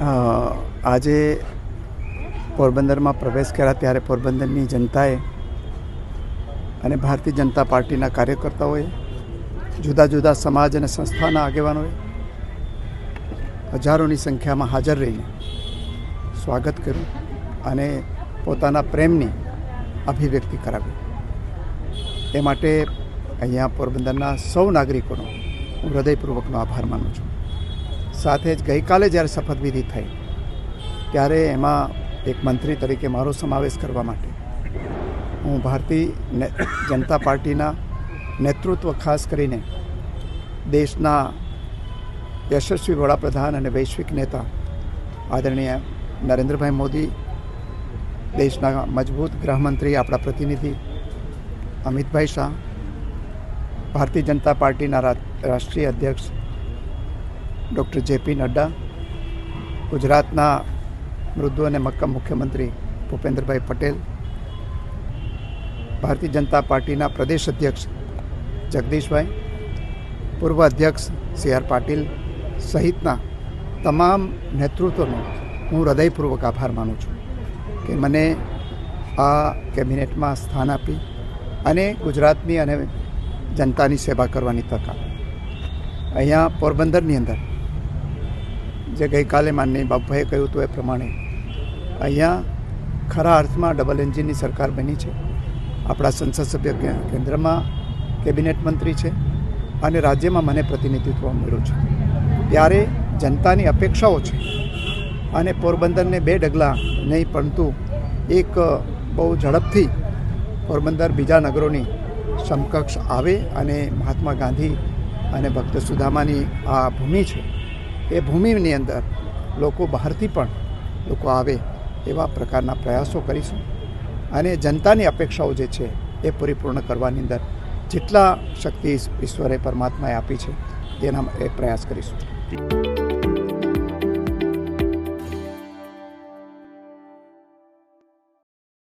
આજે પોરબંદરમાં પ્રવેશ કર્યા ત્યારે પોરબંદરની જનતાએ અને ભારતીય જનતા પાર્ટીના કાર્યકર્તાઓએ જુદા જુદા સમાજ અને સંસ્થાના આગેવાનોએ હજારોની સંખ્યામાં હાજર રહીને સ્વાગત કર્યું અને પોતાના પ્રેમની અભિવ્યક્તિ કરાવી. એ માટે અહીંયા પોરબંદરના સૌ નાગરિકોનો હું હૃદયપૂર્વકનો આભાર માનું છું. સાથે જ ગઈકાલે જ્યારે શપથવિધિ થઈ, ત્યારે એમાં એક મંત્રી તરીકે મારો સમાવેશ કરવા માટે હું ભારતીય જનતા પાર્ટીના નેતૃત્વ ખાસ કરીને દેશના યશસ્વી વડાપ્રધાન અને વૈશ્વિક નેતા આદરણીય નરેન્દ્રભાઈ મોદી, દેશના મજબૂત ગૃહમંત્રી, આપણા પ્રતિનિધિ અમિતભાઈ શાહ, ભારતીય જનતા પાર્ટીના રાષ્ટ્રીય અધ્યક્ષ ડૉક્ટર જેપી નડ્ડા, ગુજરાતના મૃદુ અને મક્કમ મુખ્યમંત્રી ભૂપેન્દ્રભાઈ પટેલ, ભારતીય જનતા પાર્ટીના પ્રદેશ અધ્યક્ષ જગદીશભાઈ, પૂર્વ અધ્યક્ષ સી આર પાટીલ સહિતના તમામ નેતૃત્વનો હું હૃદયપૂર્વક આભાર માનું છું કે મને આ કેબિનેટમાં સ્થાન આપી અને ગુજરાતની અને જનતાની સેવા કરવાની તક આપી. અહીંયા પોરબંદરની અંદર જે ગઈકાલે માનની બાપુભાઈએ કહ્યું હતું એ પ્રમાણે અહીંયા ખરા અર્થમાં ડબલ એન્જિનની સરકાર બની છે. આપણા સંસદ સભ્ય કેન્દ્રમાં કેબિનેટ મંત્રી છે અને રાજ્યમાં મને પ્રતિનિધિત્વ મળ્યું છે. ત્યારે જનતાની અપેક્ષાઓ છે અને પોરબંદરને બે ડગલાં નહીં પરંતુ એક બહુ ઝડપથી પોરબંદર બીજા નગરોની સમકક્ષ આવે અને મહાત્મા ગાંધી અને ભક્ત સુદામાની આ ભૂમિ છે. એ ભૂમિની અંદર લોકો બહારથી પણ લોકો આવે એવા પ્રકારના પ્રયાસો કરીશું. અને જનતાની અપેક્ષાઓ જે છે એ પરિપૂર્ણ કરવાની અંદર જેટલા શક્તિ ઈશ્વરે પરમાત્માએ આપી છે તેના એ પ્રયાસ કરીશું.